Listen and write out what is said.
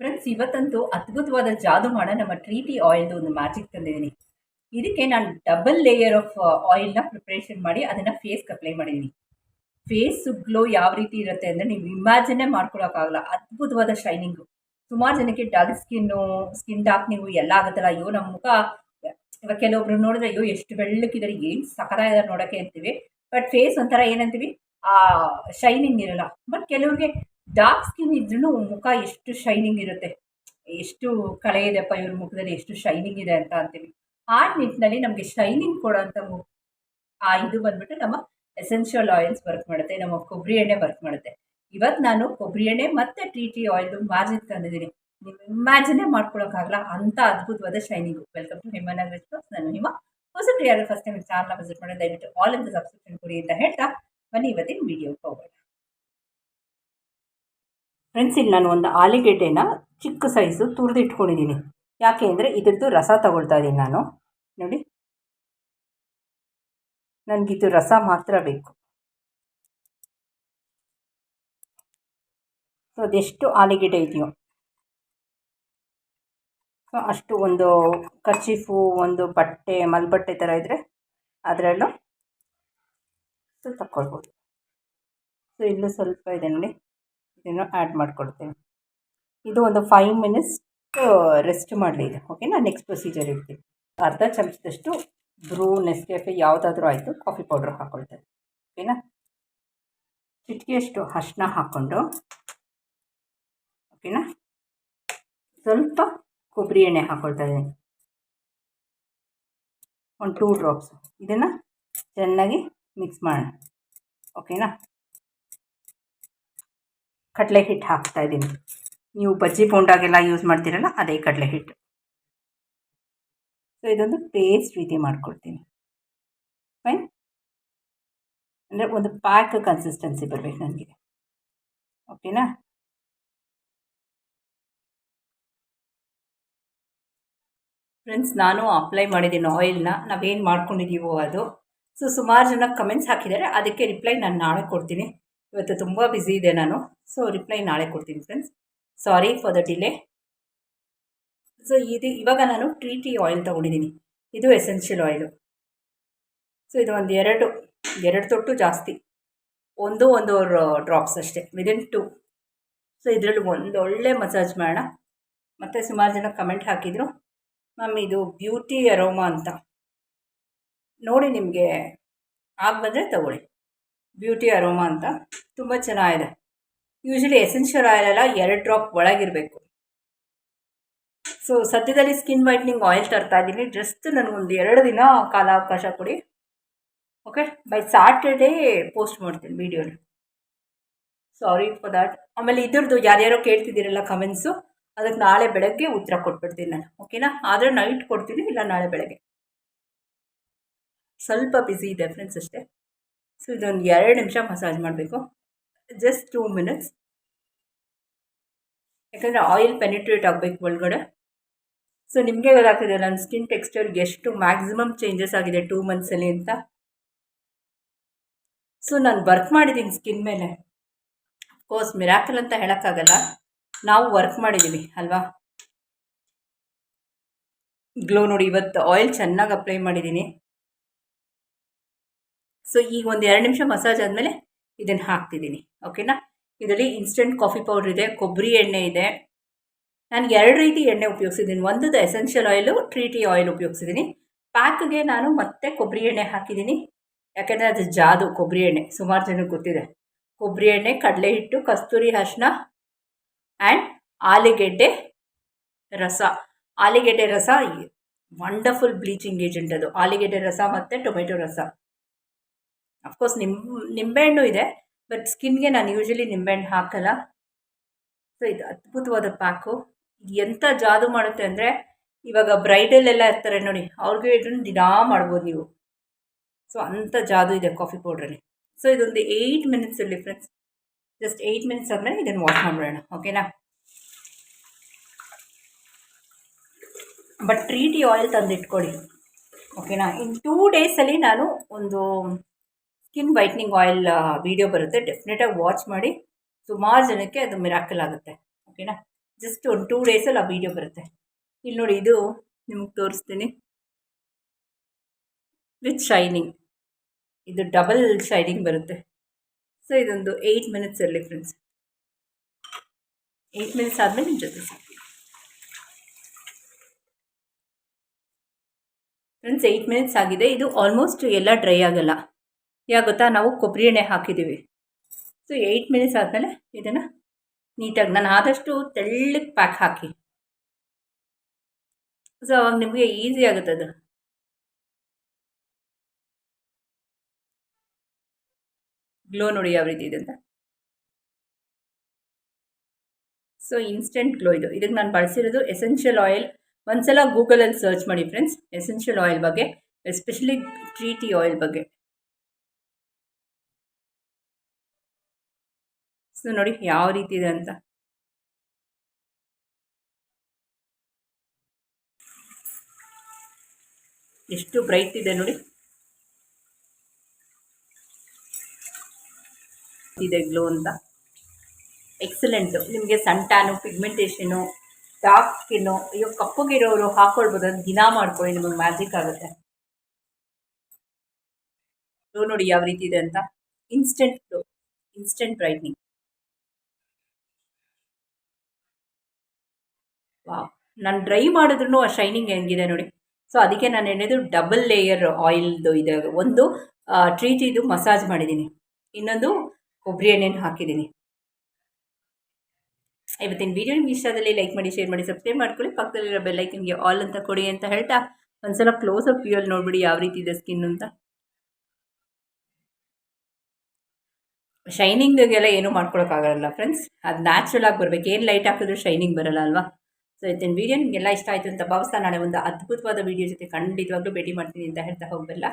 Friends ಇವತ್ತಂತೂ ಅದ್ಭುತವಾದ ಜಾದು ಮಾಡೋ ನಮ್ಮ ಟ್ರೀಟಿ ಆಯಿಲ್ದು ಒಂದು ಮ್ಯಾಜಿಕ್ ತಂದಿದ್ದೀನಿ. ಇದಕ್ಕೆ ನಾನು ಡಬಲ್ ಲೇಯರ್ ಆಫ್ ಆಯಿಲ್ನ ಪ್ರಿಪ್ರೇಷನ್ ಮಾಡಿ, ಅದನ್ನು ಫೇಸ್ಗೆ ಅಪ್ಲೈ ಮಾಡಿದ್ದೀನಿ ಫೇಸ್ ಗ್ಲೋ ಯಾವ ರೀತಿ ಇರುತ್ತೆ ಅಂದರೆ ನೀವು ಇಮ್ಯಾಜಿನೇ ಮಾಡ್ಕೊಳಕ್ಕಾಗಲ್ಲ ಅದ್ಭುತವಾದ ಶೈನಿಂಗು ಸುಮಾರು ಜನಕ್ಕೆ ಡಲ್ ಸ್ಕಿನ್ನು ಸ್ಕಿನ್ ಡಾರ್ಕ್ ನೀವು ಎಲ್ಲ ಆಗುತ್ತಲ್ಲ. ಅಯ್ಯೋ ನಮ್ಮ ಮುಖ, ಇವಾಗ ಕೆಲವೊಬ್ರು ನೋಡಿದ್ರೆ, ಅಯ್ಯೋ, ಎಷ್ಟು ಬೆಳ್ಳಕ್ಕಿದ್ದಾರೆ ಏನು ಸಕರ ಇದ್ದಾರೆ ನೋಡೋಕ್ಕೆ ಅಂತೀವಿ. ಬಟ್ ಫೇಸ್ ಒಂಥರ ಏನಂತೀವಿ? ಆ ಶೈನಿಂಗ್ ಇರಲ್ಲ. ಬಟ್ ಕೆಲವ್ರಿಗೆ ಡಾರ್ಕ್ ಸ್ಕಿನ್ ಇದ್ರೂ ಮುಖ ಎಷ್ಟು ಶೈನಿಂಗ್ ಇರುತ್ತೆ. ಎಷ್ಟು ಕಳೆ ಇದೆಪ್ಪ ಇವ್ರ ಮುಖದಲ್ಲಿ ಎಷ್ಟು ಶೈನಿಂಗ್ ಇದೆ ಅಂತ ಅಂತೀವಿ. ಆ ನಿಟ್ಟಿನಲ್ಲಿ ನಮಗೆ ಶೈನಿಂಗ್ ಕೊಡೋಂಥ ಮು, ಆ ಇದು ಬಂದ್ಬಿಟ್ಟು ನಮ್ಮ ಎಸೆನ್ಷಿಯಲ್ ಆಯಿಲ್ಸ್ ವರ್ಕ್ ಮಾಡುತ್ತೆ, ನಮ್ಮ ಕೊಬ್ಬರಿ ಎಣ್ಣೆ ವರ್ಕ್ ಮಾಡುತ್ತೆ. ಇವತ್ತು ನಾನು ಕೊಬ್ಬರಿ ಎಣ್ಣೆ ಮತ್ತು ಟಿ ಟಿ ಆಯಿಲ್ ಮಾರ್ಜಿನ್ ತಂದಿದ್ದೀನಿ. ನೀವು ಇಮ್ಯಾಜಿನೇ ಮಾಡ್ಕೊಳ್ಳೋಕ್ಕಾಗಲ್ಲ ಅಂಥ ಅದ್ಭುತವಾದ shining welcome to Himanagar box ನಾನು ಹಿಮ ಹೊಸ ಯಾರು ಫಸ್ಟ್ ಟೈಮ್ ಚಾನಲ್ನ ವಿಸಿಟ್ ಮಾಡಿ ದಯವಿಟ್ಟು ಆಲ್ ದ ಸಬ್ಸ್ಕ್ರಿಪ್ಷನ್ ಕೊಡಿ ಅಂತ ಹೇಳ್ತಾ, ಬನ್ನಿ ಇವತ್ತಿನ ವಿಡಿಯೋ ಹೋಗೋಣ. ಫ್ರೆಂಡ್ಸ್ ಇಲ್ಲಿ ನಾನು ಒಂದು ಆಲಿಗೆಡ್ಡೆನ ಚಿಕ್ಕ ಸೈಜು ತುರಿದು ಇಟ್ಕೊಂಡಿದ್ದೀನಿ ಯಾಕೆ ಅಂದರೆ ಇದ್ರದ್ದು ರಸ ತಗೊಳ್ತಾ ಇದ್ದೀನಿ ನಾನು. ನೋಡಿ. ನನಗಿದು ರಸ ಮಾತ್ರ ಬೇಕು. ಸೊ ಅದೆಷ್ಟು ಆಲಿಗೆಡ್ಡೆ ಇದೆಯೋ. ಸೊ ಅಷ್ಟು ಒಂದು ಕರ್ಚೀಫು, ಒಂದು ಬಟ್ಟೆ, ಮಲ್ಬಟ್ಟೆ ಥರ ಇದ್ದರೆ ಅದರಲ್ಲೂ. ಸೊ ತಗೊಳ್ಬೋದು ಸೊ ಇಲ್ಲೂ ಸ್ವಲ್ಪ ಇದೆ ನೋಡಿ. ಇದನ್ನು ಆ್ಯಡ್ ಮಾಡ್ಕೊಳ್ತೇನೆ ಇದು ಒಂದು ಫೈವ್ ಮಿನಿಟ್ಸ್ ರೆಸ್ಟ್ ಮಾಡಲಿ ಇದೆ ಓಕೆನಾ ನೆಕ್ಸ್ಟ್ ಪ್ರೊಸೀಜರ್ ಇರ್ತೀನಿ ಅರ್ಧ ಚಮಚದಷ್ಟು ಬ್ರೂ ನೆಸ್ಕೆಫೆ ಯಾವುದಾದ್ರೂ ಆಯಿತು ಕಾಫಿ ಪೌಡ್ರ್ ಹಾಕ್ಕೊಳ್ತೇನೆ ಓಕೆನಾ ಚಿಟಿಕೆಯಷ್ಟು ಅರ್ಶಿನ ಹಾಕ್ಕೊಂಡು ಓಕೆನಾ ಸ್ವಲ್ಪ ಕೊಬ್ಬರಿ ಎಣ್ಣೆ ಹಾಕ್ಕೊಳ್ತಾ ಇದ್ದೀನಿ. ಒಂದು ಟೂ ಡ್ರಾಪ್ಸ್ ಇದನ್ನು ಚೆನ್ನಾಗಿ ಮಿಕ್ಸ್ ಮಾಡೋಣ ಓಕೆನಾ ಕಡಲೆ ಹಿಟ್ಟು ಹಾಕ್ತಾ ಇದ್ದೀನಿ. ನೀವು ಬಜ್ಜಿ ಬೋಂಡಾಗೆಲ್ಲ ಯೂಸ್ ಮಾಡ್ತೀರಲ್ಲ, ಅದೇ ಕಡಲೆ ಹಿಟ್ಟು ಸೊ ಇದೊಂದು ಪೇಸ್ಟ್ ರೀತಿ ಮಾಡ್ಕೊಡ್ತೀನಿ. ಫೈನ್ ಅಂದರೆ ಒಂದು ಪ್ಯಾಕ್ ಕನ್ಸಿಸ್ಟೆನ್ಸಿ ಬರಬೇಕು ನನಗೆ. ಓಕೆನಾ ಫ್ರೆಂಡ್ಸ್ ನಾನು ಅಪ್ಲೈ ಮಾಡಿದ್ದೀನಿ ಆಯಿಲ್ನ ನಾವೇನು ಮಾಡ್ಕೊಂಡಿದ್ದೀವೋ ಅದು. ಸೊ ಸುಮಾರು ಜನ ಕಮೆಂಟ್ಸ್ ಹಾಕಿದ್ದಾರೆ, ಅದಕ್ಕೆ ರಿಪ್ಲೈ ನಾನು ನಾಳೆ ಕೊಡ್ತೀನಿ. ಇವತ್ತು ತುಂಬ ಬ್ಯುಸಿ ಇದೆ ನಾನು. ಸೊ ರಿಪ್ಲೈ ನಾಳೆ ಕೊಡ್ತೀನಿ friends sorry for the delay so ಇದು ಇವಾಗ ನಾನು ಟ್ರೀ ಟಿ ಆಯಿಲ್ ತೊಗೊಂಡಿದ್ದೀನಿ. ಇದು ಎಸೆನ್ಷಿಯಲ್ ಆಯಿಲು ಸೊ ಇದು ಒಂದು ಎರಡು ಎರಡು ತೊಟ್ಟು ಜಾಸ್ತಿ. ಒಂದು ಒಂದೂವರೆ ಡ್ರಾಪ್ಸ್ ಅಷ್ಟೇ ವಿದಿನ್ ಟು ಸೊ ಇದರಲ್ಲಿ ಒಂದು ಒಳ್ಳೆ ಮಸಾಜ್ ಮಾಡೋಣ. ಮತ್ತು ಸುಮಾರು ಜನ ಕಮೆಂಟ್ ಹಾಕಿದರು. ಮ್ಯಾಮ್ ಇದು ಬ್ಯೂಟಿ ಅರೋಮಾ ಅಂತ. ನೋಡಿ ನಿಮಗೆ, ಆಗ ಬಂದರೆ ತಗೊಳ್ಳಿ. ಬ್ಯೂಟಿ ಅರೋಮಾ ಅಂತ. ತುಂಬ ಚೆನ್ನಾಗಿದೆ. ಯೂಶಲಿ ಎಸೆನ್ಷಿಯಲ್ ಆಯಿಲ್ ಎಲ್ಲ ಎರಡು ಡ್ರಾಪ್ ಒಳಗಿರಬೇಕು. ಸೊ ಸದ್ಯದಲ್ಲಿ ಸ್ಕಿನ್ ವೈಟ್ನಿಂಗ್ ಆಯಿಲ್ ತರ್ತಾ ಇದ್ದೀನಿ. ಜಸ್ಟ್ ನನಗೊಂದು ಎರಡು ದಿನ ಕಾಲಾವಕಾಶ ಕೊಡಿ. ಓಕೆ ಬೈ ಸ್ಯಾಟರ್ಡೇ ಪೋಸ್ಟ್ ಮಾಡ್ತೀನಿ ವೀಡಿಯೋನ ಸಾರಿ ಫಾರ್ ದ್ಯಾಟ್ ಆಮೇಲೆ ಇದ್ರದ್ದು ಯಾರ್ಯಾರೋ ಕೇಳ್ತಿದ್ದೀರಲ್ಲ ಕಮೆಂಟ್ಸು ಅದಕ್ಕೆ ನಾಳೆ ಬೆಳಗ್ಗೆ ಉತ್ತರ ಕೊಟ್ಬಿಡ್ತೀನಿ ನಾನು. ಓಕೆನಾ ಆದರೆ ನೈಟ್ ಕೊಡ್ತೀನಿ, ಇಲ್ಲ ನಾಳೆ ಬೆಳಗ್ಗೆ. ಸ್ವಲ್ಪ ಬ್ಯುಸಿ ಇದೆ ಫ್ರೆಂಡ್ಸ್ ಅಷ್ಟೇ. ಸೊ ಇದೊಂದು ಎರಡು ನಿಮಿಷ ಮಸಾಜ್ ಮಾಡಬೇಕು. ಜಸ್ಟ್ ಟೂ ಮಿನಿಟ್ಸ್ ಯಾಕಂದರೆ ಆಯಿಲ್ ಪೆನಿಟ್ರೇಟ್ ಆಗಬೇಕು ಒಳಗಡೆ. ಸೊ ನಿಮಗೆ ಗೊತ್ತಾಗ್ತಿದೆ ನನ್ನ ಸ್ಕಿನ್ ಟೆಕ್ಸ್ಚರ್ಗೆ ಎಷ್ಟು ಮ್ಯಾಕ್ಸಿಮಮ್ ಚೇಂಜಸ್ ಆಗಿದೆ ಟೂ ಮಂತ್ಸಲ್ಲಿ ಅಂತ. ಸೊ ನಾನು ವರ್ಕ್ ಮಾಡಿದ್ದೀನಿ ಸ್ಕಿನ್ ಮೇಲೆ. ಕೋರ್ಸ್ ಮಿರಾಕಲ್ ಅಂತ ಹೇಳೋಕ್ಕಾಗಲ್ಲ. ನಾವು ವರ್ಕ್ ಮಾಡಿದ್ದೀವಿ ಅಲ್ವಾ? ಗ್ಲೋ ನೋಡಿ, ಇವತ್ತು ಆಯಿಲ್ ಚೆನ್ನಾಗಿ ಅಪ್ಲೈ ಮಾಡಿದ್ದೀನಿ ಸೊ ಈಗ ಒಂದು ಎರಡು ನಿಮಿಷ ಮಸಾಜ್ ಆದಮೇಲೆ ಇದನ್ನು ಹಾಕ್ತಿದ್ದೀನಿ ಓಕೆನಾ ಇದರಲ್ಲಿ ಇನ್ಸ್ಟೆಂಟ್ ಕಾಫಿ ಪೌಡ್ರ್ ಇದೆ, ಕೊಬ್ಬರಿ ಎಣ್ಣೆ ಇದೆ. ನಾನು ಎರಡು ರೀತಿ ಎಣ್ಣೆ ಉಪಯೋಗಿಸಿದ್ದೀನಿ. ಒಂದು essential oil tree tea oil ಉಪಯೋಗಿಸಿದ್ದೀನಿ. ಪ್ಯಾಕ್ಗೆ ನಾನು ಮತ್ತೆ ಕೊಬ್ಬರಿ ಎಣ್ಣೆ ಹಾಕಿದ್ದೀನಿ. ಯಾಕೆಂದರೆ ಅದು ಜಾದು, ಕೊಬ್ಬರಿ ಎಣ್ಣೆ. ಸುಮಾರು ಜನಕ್ಕೆ ಗೊತ್ತಿದೆ. ಕೊಬ್ಬರಿ ಎಣ್ಣೆ, ಕಡಲೆ ಹಿಟ್ಟು, ಕಸ್ತೂರಿ ಅರಿಶಿನ ಆ್ಯಂಡ್ ಆಲಿಗೆಡ್ಡೆ ರಸ. ಆಲಿಗೆಡ್ಡೆ ರಸ ವಂಡರ್ಫುಲ್ ಬ್ಲೀಚಿಂಗ್ ಏಜೆಂಟ್ ಅದು. ಆಲಿಗೆಡ್ಡೆ ರಸ ಮತ್ತು ಟೊಮೆಟೊ ರಸ. ಅಫ್ಕೋರ್ಸ್ ನಿಂಬೆ ನಿಂಬೆಹಣ್ಣು ಇದೆ ಬಟ್ ಸ್ಕಿನ್ಗೆ ನಾನು ಯೂಶಲಿ ನಿಂಬೆಹಣ್ಣು ಹಾಕಲ್ಲ. ಸೊ ಇದು ಅದ್ಭುತವಾದ ಪ್ಯಾಕು ಎಂಥ ಜಾದು ಮಾಡುತ್ತೆ ಅಂದರೆ, ಇವಾಗ ಬ್ರೈಡಲ್ ಎಲ್ಲ ಇರ್ತಾರೆ ನೋಡಿ, ಅವ್ರಿಗೆ ಇದನ್ನು ದಿನಾ ಮಾಡ್ಬೋದು ನೀವು. ಸೊ ಅಂಥ ಜಾದು ಇದೆ ಕಾಫಿ ಪೌಡ್ರಲ್ಲಿ ಸೊ ಇದೊಂದು ಏಯ್ಟ್ ಮಿನಿಟ್ಸಲ್ಲಿ ಫ್ರೆಂಡ್ಸ್ ಜಸ್ಟ್ ಏಯ್ಟ್ ಮಿನಿಟ್ಸ್ ಆದಮೇಲೆ ಇದನ್ನು ವಾಶ್ ಮಾಡಿಬಿಡೋಣ ಓಕೆನಾ ಬಟ್ ಟ್ರೀ ಟಿ ಆಯಿಲ್ ತಂದು ಇಟ್ಕೊಳ್ಳಿ ಓಕೆನಾ ಇನ್ ಟೂ ಡೇಸಲ್ಲಿ ನಾನು ಒಂದು ಸ್ಕಿನ್ ವೈಟ್ನಿಂಗ್ ಆಯಿಲ್ ವಿಡಿಯೋ ಬರುತ್ತೆ. ಡೆಫಿನೆಟಾಗಿ ವಾಚ್ ಮಾಡಿ ಸುಮಾರು ಜನಕ್ಕೆ ಅದು ಮಿರಾಕಲ್ ಆಗುತ್ತೆ. ಓಕೆನಾ ಜಸ್ಟ್ ಒಂದು ಟೂ ಡೇಸಲ್ಲಿ ಆ ವಿಡಿಯೋ ಬರುತ್ತೆ. ಇಲ್ಲಿ ನೋಡಿ ಇದು ನಿಮಗೆ ತೋರಿಸ್ತೀನಿ. ವಿತ್ ಶೈನಿಂಗ್ ಇದು ಡಬಲ್ ಶೈನಿಂಗ್ ಬರುತ್ತೆ. ಸೊ ಇದೊಂದು ಏಯ್ಟ್ ಮಿನಿಟ್ಸ್ ಇರಲಿ ಫ್ರೆಂಡ್ಸ್ ಏಯ್ಟ್ ಮಿನಿಟ್ಸ್ ಆದಮೇಲೆ ನಿಮ್ಮ ಜೊತೆ ಫ್ರೆಂಡ್ಸ್ ಏಯ್ಟ್ ಮಿನಿಟ್ಸ್ ಆಗಿದೆ. ಇದು ಆಲ್ಮೋಸ್ಟ್ ಎಲ್ಲ ಡ್ರೈ ಆಗಲ್ಲ. ಯಾಕೆ ಗೊತ್ತಾ? ನಾವು ಕೊಬ್ಬರಿ ಎಣ್ಣೆ ಹಾಕಿದ್ದೀವಿ. ಸೊ ಏಯ್ಟ್ ಮಿನಿಟ್ಸ್ ಆದಮೇಲೆ ಇದನ್ನು ನೀಟಾಗಿ ನಾನು ಆದಷ್ಟು ತೆಳ್ಳಗೆ ಪ್ಯಾಕ್ ಹಾಕಿ. ಸೊ ಅವಾಗ ನಿಮಗೆ ಈಸಿ ಆಗುತ್ತೆ ಅದು. ಗ್ಲೋ ನೋಡಿ ಯಾವ ರೀತಿ ಇದೆ ಅಂತ. ಸೊ ಇನ್ಸ್ಟೆಂಟ್ ಗ್ಲೋ ಇದು. ಇದಕ್ಕೆ ನಾನು ಬಳಸಿರೋದು ಎಸೆನ್ಷಿಯಲ್ ಆಯಿಲ್ ಒಂದ್ಸಲ ಗೂಗಲಲ್ಲಿ ಸರ್ಚ್ ಮಾಡಿ ಫ್ರೆಂಡ್ಸ್ ಎಸೆನ್ಷಿಯಲ್ ಆಯಿಲ್ ಬಗ್ಗೆ ಎಸ್ಪೆಷಲಿ ಟ್ರೀ ಟೀ ಆಯಿಲ್ ಬಗ್ಗೆ. ಸೊ ನೋಡಿ ಯಾವ ರೀತಿ ಇದೆ ಅಂತ. ಎಷ್ಟು ಬ್ರೈಟ್ ಇದೆ ನೋಡಿ. ಇದೆ ಗ್ಲೋ ಅಂತ. ಎಕ್ಸಲೆಂಟು ನಿಮಗೆ ಸನ್ ಪಿಗ್ಮೆಂಟೇಷನು ಡಾರ್ಕ್ ಸ್ಕಿನ್ನು ಅಯ್ಯೋ ಕಪ್ಪಗಿರೋರು ಹಾಕೊಳ್ಬೋದು ಅದು ದಿನ ಮಾಡ್ಕೊಳ್ಳಿ, ನಿಮಗೆ ಮ್ಯಾಜಿಕ್ ಆಗುತ್ತೆ. ಗ್ಲೋ ನೋಡಿ ಯಾವ ರೀತಿ ಇದೆ ಅಂತ. Instant glow instant brightening wow. ನಾನು ಡ್ರೈ ಮಾಡಿದ್ರು ಆ ಶೈನಿಂಗ್ ಹೆಂಗಿದೆ ನೋಡಿ. ಸೊ ಅದಕ್ಕೆ ನಾನು ಎಣ್ಣೆದು ಡಬಲ್ ಲೇಯರ್ ಆಯಿಲ್ದು ಇದೆ ಒಂದು ಟ್ರೀಟ್ ಇದು ಮಸಾಜ್ ಮಾಡಿದ್ದೀನಿ. ಇನ್ನೊಂದು ಕೊಬ್ಬರಿ ಎಣ್ಣೆನ ಹಾಕಿದ್ದೀನಿ. ಇವತ್ತಿನ ವಿಡಿಯೋ ನಿಮ್ಗೆ ಇಷ್ಟ ಆದಲ್ಲಿ ಲೈಕ್ ಮಾಡಿ ಶೇರ್ ಮಾಡಿ ಸಬ್ಸ್ಕ್ರೈಬ್ ಮಾಡ್ಕೊಳ್ಳಿ. ಪಕ್ಕದಲ್ಲಿರೋ ಬೆಲ್ಲೈಕನ್ಗೆ ಆಲ್ ಅಂತ ಕೊಡಿ ಅಂತ ಹೇಳ್ತಾ ಒಂದ್ಸಲ ಕ್ಲೋಸ್ ಅಪ್ ವ್ಯೂಯಲ್ಲಿ ನೋಡ್ಬಿಡಿ ಯಾವ ರೀತಿ ಇದೆ ಸ್ಕಿನ್ ಅಂತ. ಶೈನಿಂಗ್ಗೆಲ್ಲ ಏನೂ ಮಾಡ್ಕೊಳಕ್ಕಾಗಲ್ಲ ಫ್ರೆಂಡ್ಸ್ ಅದು ನ್ಯಾಚುರಲ್ ಆಗಿ ಬರಬೇಕು. ಏನು ಲೈಟ್ ಹಾಕಿದ್ರು ಶೈನಿಂಗ್ ಬರಲ್ಲ ಅಲ್ವಾ? ಸೊ ಇವತ್ತಿನ ವೀಡಿಯೋ ನಿಮಗೆಲ್ಲ ಇಷ್ಟ ಆಯಿತು ಅಂತ ಭಾವಿಸ್ತಾ ನಾಳೆ ಒಂದು ಅದ್ಭುತವಾದ ವೀಡಿಯೋ ಜೊತೆ ಖಂಡಿತವಾಗ್ಲೂ ಭೇಟಿ ಮಾಡ್ತೀನಿ ಅಂತ ಹೇಳ್ತಾ ಹೋಗಬಲ್ಲ